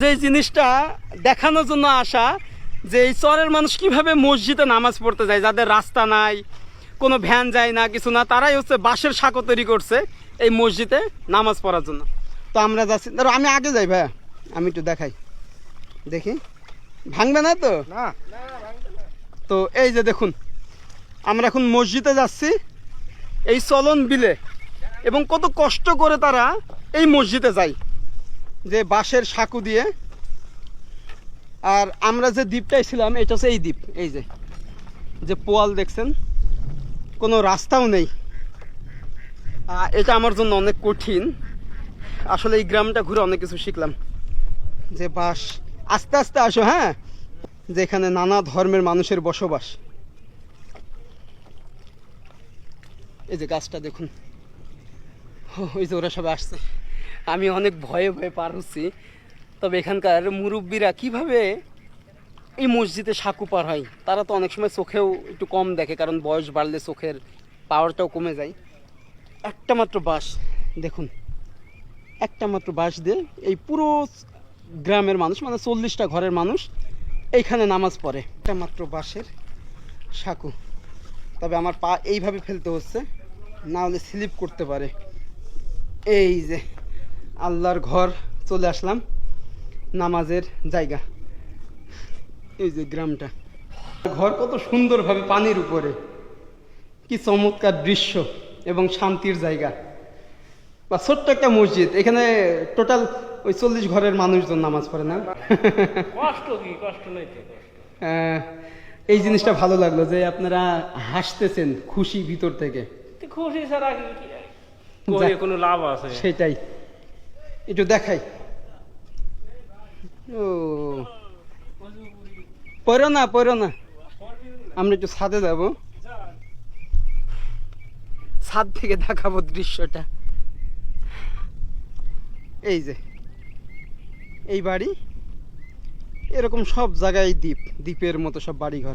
যে জিনিসটা দেখানোর জন্য আসা যে এই চরের মানুষ কীভাবে মসজিদে নামাজ পড়তে যায় যাদের রাস্তা নাই কোনো ভ্যান যায় না কিছু না তারাই হচ্ছে বাঁশের সাঁকো তৈরি করছে এই মসজিদে নামাজ পড়ার জন্য। তো আমরা যাচ্ছি। ধরো আমি আগে যাই ভাইয়া আমি একটু দেখাই। দেখি। ভাঙবে না তো? না। তো এই যে দেখুন আমরা এখন মসজিদে যাচ্ছি এই চলন বিলে। এবং কত কষ্ট করে তারা এই মসজিদে যায়। যে বাঁশের সাঁকু দিয়ে। আর আমরা যে দ্বীপটাই ছিলাম, এটা হচ্ছে এই দ্বীপ, এই যে। যে পোয়াল দেখছেন, কোনো রাস্তাও নেই। এটা আমার জন্য অনেক কঠিন। আসলে এই গ্রামটা ঘুরে অনেক কিছু শিখলাম। যে বাস আস্তে আস্তে আসো হ্যাঁ? যেখানে নানা ধর্মের মানুষের বসবাস। এই যে গাছটা দেখুন। ওই যে ওরা সবাই আসছে। আমি অনেক ভয়ে ভয়ে পার হচ্ছি। তবে এখানকার মুরব্বীরা কীভাবে এই মসজিদে সাঁকু পার হয়, তারা তো অনেক সময় চোখেও একটু কম দেখে, কারণ বয়স বাড়লে চোখের পাওয়ারটাও কমে যায়। একটা মাত্র বাস দেখুন, একটা মাত্র বাস দিয়ে এই পুরো গ্রামের মানুষ মানে চল্লিশটা ঘরের মানুষ এইখানে নামাজ পড়ে। একটা মাত্র বাঁশের সাঁকু। তবে আমার পা এইভাবে ফেলতে হচ্ছে, না হলে স্লিপ করতে পারে। এই যে আল্লাহর ঘর চলে আসলাম নামাজের জায়গা। এই যে গ্রামটা। ঘর কত সুন্দরভাবে পানির উপরে। কি চমৎকার দৃশ্য এবং শান্তির জায়গা। বা ছোট্ট একটা মসজিদ এখানে টোটাল ওই চল্লিশ ঘরের মানুষজন নামাজ পড়ে না? কষ্ট কি? কষ্ট নেই তো কষ্ট। আহ, এই জিনিসটা ভালো লাগল যে আপনারা হাসতেছেন খুশি ভিতর থেকে। খুশি ছাড়া কোনো লাভ আছে? সেটাই। একটু দেখাই। ও। পড়ো না পড়ো না। আমরা একটু ছাদে যাব। ছাদ থেকে দেখাবো দৃশ্যটা। এই যে, এই বাড়ি। এরকম সব জায়গায় দ্বীপ, দ্বীপের মতো সব বাড়িঘর।